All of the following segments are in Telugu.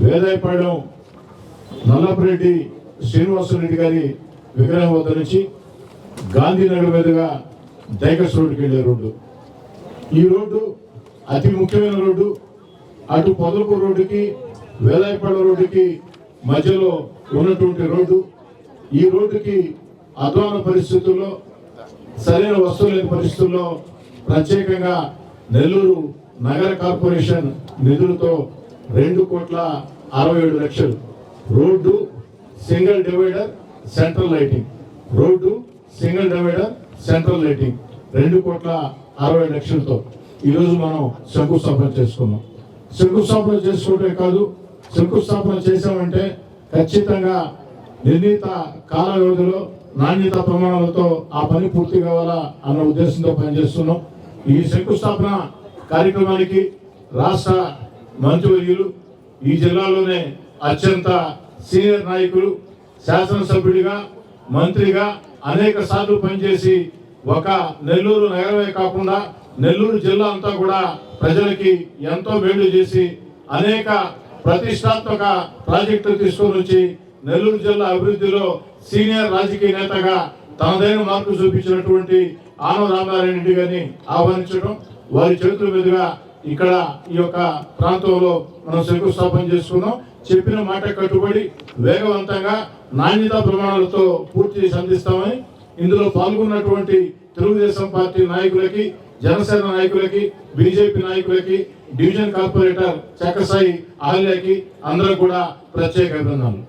వేదాయపాడెం నల్లపరెడ్డి శ్రీనివాసరెడ్డి గారి విగ్రహం వద్ద నుంచి గాంధీనగర్ మీదుగా దైకస్ రోడ్డుకి వెళ్ళే రోడ్డు. ఈ రోడ్డు అతి ముఖ్యమైన రోడ్డు. అటు పొదలపూర్ రోడ్డుకి వేలాయపాడ రోడ్డుకి మధ్యలో ఉన్నటువంటి రోడ్డు. ఈ రోడ్డుకి అధ్వాన పరిస్థితుల్లో సరైన వస్తువు లేని పరిస్థితుల్లో ప్రత్యేకంగా నెల్లూరు నగర కార్పొరేషన్ నిధులతో రెండు కోట్ల అరవై ఏడు లక్షలు. Road single divider central lighting. Road single divider central lighting. రెండు కోట్ల అరవై లక్షలతో. ఈరోజు మనం శంకుస్థాపన చేసుకున్నాం. శంకుస్థాపన చేసుకోవటమే కాదు శంకుస్థాపన చేసామంటే ఖచ్చితంగా నిర్ణీత కాల వ్యవధిలో నాణ్యత ప్రమాణాలతో ఆ పని పూర్తి కావాలా అన్న ఉద్దేశంతో పనిచేస్తున్నాం. ఈ శంకుస్థాపన కార్యక్రమానికి రాష్ట్ర మంత్రివర్యులు ఈ జిల్లాలోనే అత్యంత సీనియర్ నాయకులు శాసనసభ్యుడిగా మంత్రిగా అనేక సార్లు పనిచేసి ఒక నెల్లూరు నగరమే కాకుండా నెల్లూరు జిల్లా అంతా కూడా ప్రజలకి ఎంతో మేలు చేసి అనేక ప్రతిష్టాత్మక ప్రాజెక్టులు తీసుకొని వచ్చి నెల్లూరు జిల్లా అభివృద్ధిలో సీనియర్ రాజకీయ నేతగా తనదైన మార్పు చూపించినటువంటి ఆనవ రామారాయణ రెడ్డి గారిని ఆహ్వానించడం వారి చేతుల మీదుగా ఇక్కడ ఈ యొక్క ప్రాంతంలో మనం శంకుస్థాపన చేసుకున్నాం. చెప్పిన మాట కట్టుబడి వేగవంతంగా నాణ్యత ప్రమాణాలతో పూర్తి సంధిస్తామని ఇందులో పాల్గొన్నటువంటి తెలుగుదేశం పార్టీ నాయకులకి జనసేన నాయకులకి బీజేపీ నాయకులకి డివిజన్ కార్పొరేటర్ చక్కసాయి ఆలయకి అందరూ కూడా ప్రత్యేక అభినందనలు.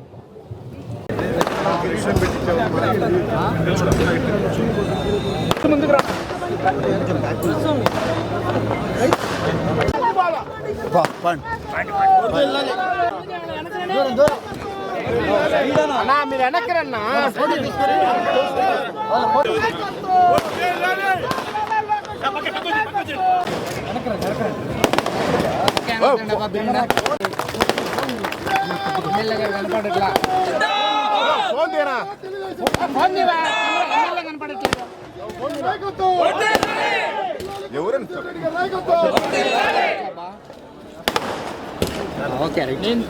అన్నా మీరు వెనక్కరన్నా కనపడట్లా ఫోన్ తీరా ఫోన్ తీరా కనపడట్లేదు ఓకే నేను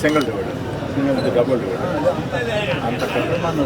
single divider single double divider